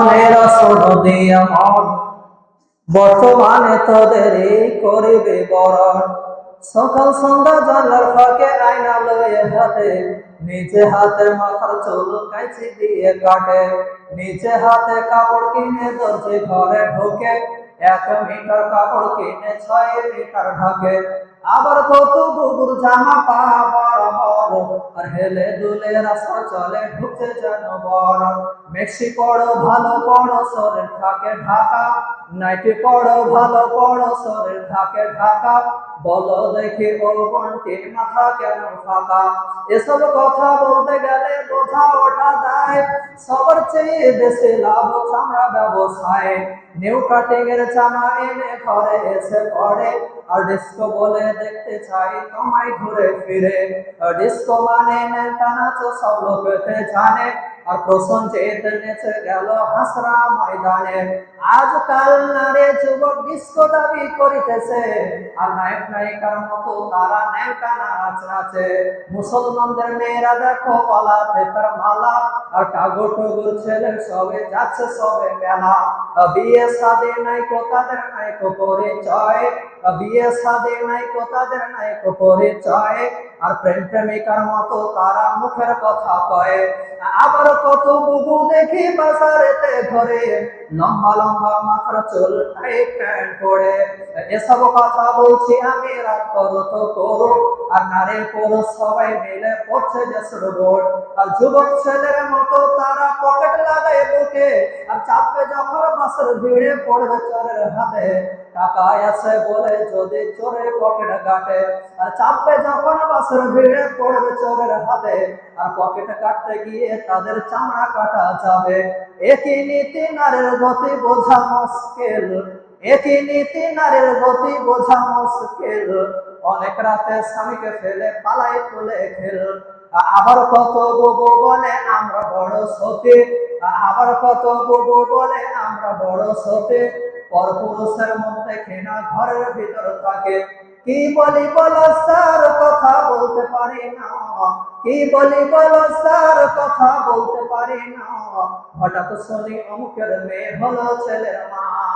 মেরা সনদে আমার বর্তমানে তোদের করিবে বরণ। সকাল সন্ধ্যা জানলার ফাঁকে আয়না লয়ে হাতে নিচে হাতে মাথার চুল কাঁচি দিয়ে কাটে। নিচে হাতে কাপড় কিনে দর্জি ঘরে ঢোকে। এক মিটার কাপড় কিনে ছয় মিটার ঢাকে। আবার কত বুবুর জামা পা বড় বড় আর হেলে দুলে রাস্তা চলে ঢুকছে যেন বড় মেক্সি পড়ো ভালো পড়ো শরীর থাকে ঢাকা নাইটি পড়ো ভালো পড়ো শরীর থাকে ঢাকা। বলো দেখে ও বন্টির মাথা কেন ফাঁকা? এসব কথা বলতে গেলে বোঝা ওঠা দেয় সবার চেয়ে বেশি লাভ চামড়া ব্যবসায়। নিউ কাটিং এর জামা এনে ঘরে এসে পড়ে। আর ডিস্কো বলে দেখতে চাই তোমায় ঘুরে ফিরে। ডিস্কো মানে নেতা নাচো, সব লোকেতে জানে। আর প্রসঞ্জিত নেচে গেল হাসরা ময়দানে। আজকাল নারে যুবক ডিস্কো দাবি করিতেছে। আর নায়ক নায়িকার মতো তারা ন্যাংটা নাচ নাচে। মুসলমানদের মেয়েরা দেখো পালাতে তার মালা, আর টাগো টুগুর ছেলে সবে যাচ্ছে সবে মেলা। বিয়ে সাদে নাই কো তাদের নাই কো পরিচয়। বিয়ে সাদে নাই কো তাদের নাই কো পরিচয়। আর প্রেম প্রেমিকার মতো তারা মুখের কথা কয়। আবার কত বুবু দেখি বাজারেতে ঘরে লম্বা লম্বা মাথার চুল টাইট প্যান্ট পরে। এসব কথা বলছি আমি রাগ করো তো করো আর নারী পুরুষ সবাই মিলে পড়ছে যে বোর্ড। আর যুবক ছেলের মতো তারা পকেট লাগায় বুকে। আর চাপে যখন বাসের ভিড়ে পড়বে চোরের হাতে টাকা আছে বলে যদি চোরে পকেট কাটে। আর চাপে যখন বাসের ভিড়ে পড়বে চোরের হাতে, আর পকেট কাটতে গিয়ে তাদের চামড়া কাটা যাবে। একই নীতি নারের গতি বোঝা মুশকিল। একই নীতি নারীর গতি বোঝা মুশকিল। অনেক রাতে স্বামীকে ফেলে পালাই তুলে খেল। আবার কত বুবু বলে আমরা বড় সতী। আবার কত বুবু বলে আমরা বড় সতী। পরপুরুষের মধ্যে খেনা ঘরের ভিতর থাকে। কি বলি বলো স্যার, কথা বলতে পারি না। কি বলি বলো স্যার, কথা বলতে পারি না। হঠাৎ শুনি অমুকের মেয়ে হলো ছেলের মা।